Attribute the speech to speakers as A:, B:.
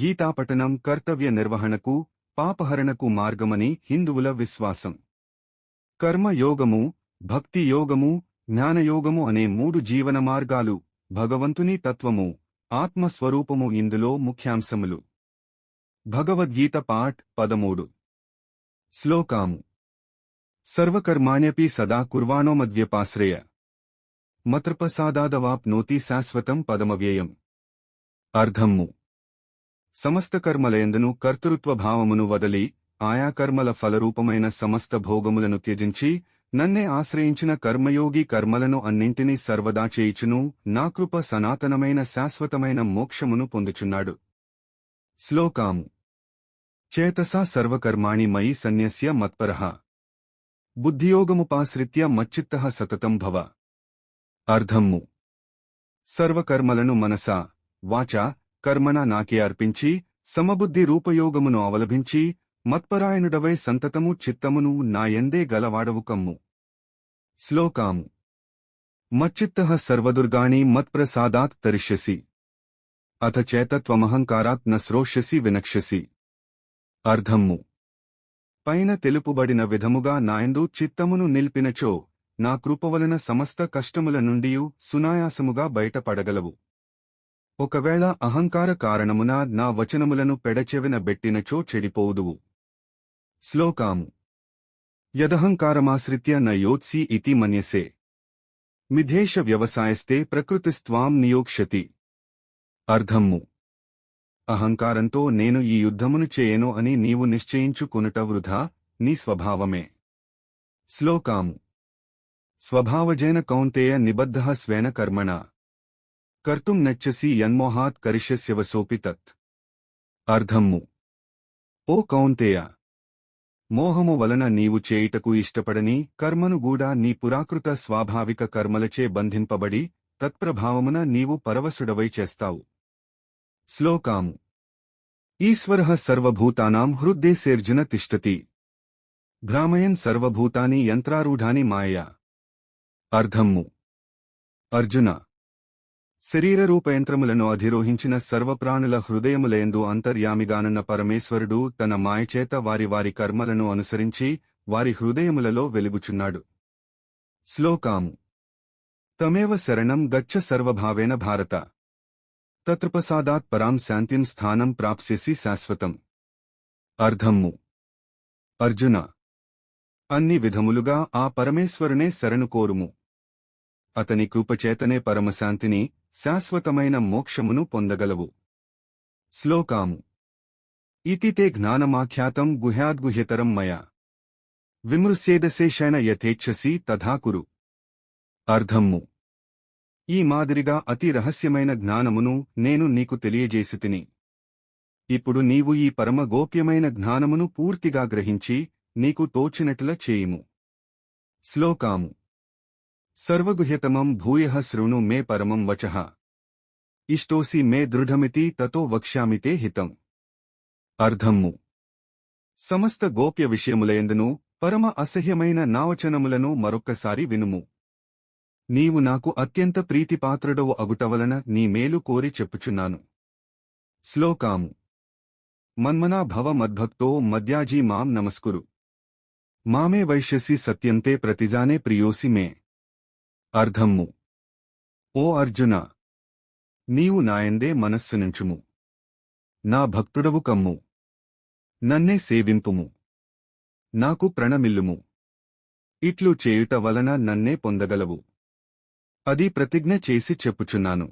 A: గీతాపఠనం కర్తవ్య నిర్వహణకు పాపహరణకు మార్గమని హిందువుల విశ్వాసం. కర్మయోగము భక్తి యోగము జ్ఞానయోగము అనే మూడు జీవన మార్గాలు భగవంతుని తత్వము ఆత్మస్వరూపము ఇందులో ముఖ్యాంశములు. భగవద్గీత పాఠ్ పదమూడు. శ్లోకాము. సర్వకర్మాణ్యపి సదా కుర్వాణో మద్వ్యపాశ్రయ మత్రప్రసాదాదవాప్నోతి శాశ్వతం పదమవ్యయం. అర్ధమ్ము సమస్త కర్మలయందును కర్తృత్వ భావమును వదలి ఆయా కర్మల ఫలరూపమైన సమస్త భోగములను త్యజించి నన్నే ఆశ్రయించిన కర్మయోగి కర్మలను అన్నింటినీ సర్వదా చేయుచును నా కృప సనాతనమైన శాశ్వతమైన మోక్షమును పొందుచున్నాడు. శ్లోకాము. చేతసా సర్వకర్మాణి మయి సన్యస్య మత్పరః. బుద్ధియోగముపాశ్రిత్య మచ్చిత్త సతతం భవ. అర్ధమ్ము సర్వకర్మలను మనసా వాచా కర్మణ నాకే అర్పించి సమబుద్ధి రూపయోగమును అవలభించి మత్పరాయణుడవై సంతతము చిత్తమును నాయందే గలవాడవు కమ్ము. శ్లోకాము. మచ్చిత్త సర్వదుర్గాణి మత్ప్రసాదాత్ తరిష్యసి. అథ చేతత్వమహంకారాత్ న వినక్ష్యసి. అర్ధమ్ము పైన తెలుపుబడిన విధముగా నాయందు చిత్తమును నిల్పినచో నా కృపవలన సమస్త కష్టముల నుండియు సునాయాసముగా బయటపడగలవు. ఒకవేళ అహంకార కారణమున నా వచనములను పెడచెవిన బెట్టినచో చెడిపోవుదువు. శ్లోకాము. యదహంకారమాశ్రిత్య న ఇతి మన్యసే. మిథేష వ్యవసాయస్తే ప్రకృతిస్త్వాం నియోక్షతి అర్ధమ్ము అహంకారంతో నేను ఈ యుద్ధమును చేయను అని నీవు నిశ్చయించుకొనుట వృధా నీ స్వభావమే. శ్లోకాము. స్వభావజేన కౌంతేయ నిబద్ధ స్వేన కర్మణ. కర్తుం నెచ్చసి యన్మోహాత్ కరిష్యస్యవసోపి తత్ అర్ధమ్ము ఓ కౌంతేయ మోహము వలన నీవు చేయుటకు ఇష్టపడని కర్మను గూడా నీ పురాకృత స్వాభావిక కర్మలచే బంధింపబడి తత్ప్రభావమున నీవు పరవశుడవై చేస్తావు శ్లోకాము ఈశ్వర సర్వభూతానాం హృద్దేశేర్జున తిష్టతి భ్రామయన్ సర్వభూతాని యంత్రారూఢాని మాయయా అర్ధమ్ము అర్జున శరీరరూపయంత్రములను అధిరోహించిన సర్వప్రాణుల హృదయములయందు అంతర్యామిగానున్న పరమేశ్వరుడు తన మాయచేత వారి వారి కర్మలను అనుసరించి వారి హృదయములలో వెలుగుచున్నాడు. శ్లోకాము. తమేవ శరణం గచ్చ సర్వభావేన భారత. తత్ప్రసాదాత్ పరాం శాంతిం స్థానం ప్రాప్స్యసి శాశ్వతం. అర్ధమ్ము అర్జున. అన్ని విధములుగా ఆ పరమేశ్వరునే శరణు కోరుము. అతని కృపచేతనే పరమశాంతిని శాశ్వతమైన మోక్షమును పొందగలవు. శ్లోకాము. ఇతి తే జ్ఞానమాఖ్యాతం గుహ్యాద్గుహ్యతరం మయా. విమృశ్యేదశేషణ యథేచ్ఛసి తథా కురు. అర్ధమ్ము ఈ మాదిరిగా అతి రహస్యమైన జ్ఞానమును నేను నీకు తెలియజేసి తిని ఇప్పుడు నీవు ఈ పరమ గోప్యమైన జ్ఞానమును పూర్తిగా గ్రహించి నీకు తోచినట్ల చేయుము. శ్లోకాము. సర్వగుహ్యతమం భూయ శృణు మే పరమం వచః. ఇష్టోసి మే దృఢమితి తతో వక్ష్యామితే హితం. అర్ధమ్ము సమస్త గోప్య విషయములయందును పరమ అసహ్యమైన నావచనములను మరొక్కసారి వినుము. నీవు నాకు అత్యంత ప్రీతిపాత్రుడవు అగుటవలన నీ మేలు కోరి చెప్పుచున్నాను. శ్లోకాము. మన్మనా భవ మద్భక్తో మద్యాజీ మాం నమస్కురు. మామే వైశ్యసి సత్యంతే ప్రతిజానే ప్రియోసి మే. అర్ధమ్ము ఓ అర్జున! నీవు నాయందే మనస్సునుంచుము నా భక్తుడవు కమ్ము. నన్నే సేవింపుము. నాకు ప్రణమిల్లుము. ఇట్లు చేయుట వలన నన్నే పొందగలవు. అది ప్రతిజ్ఞ చేసి చెప్పుచున్నాను.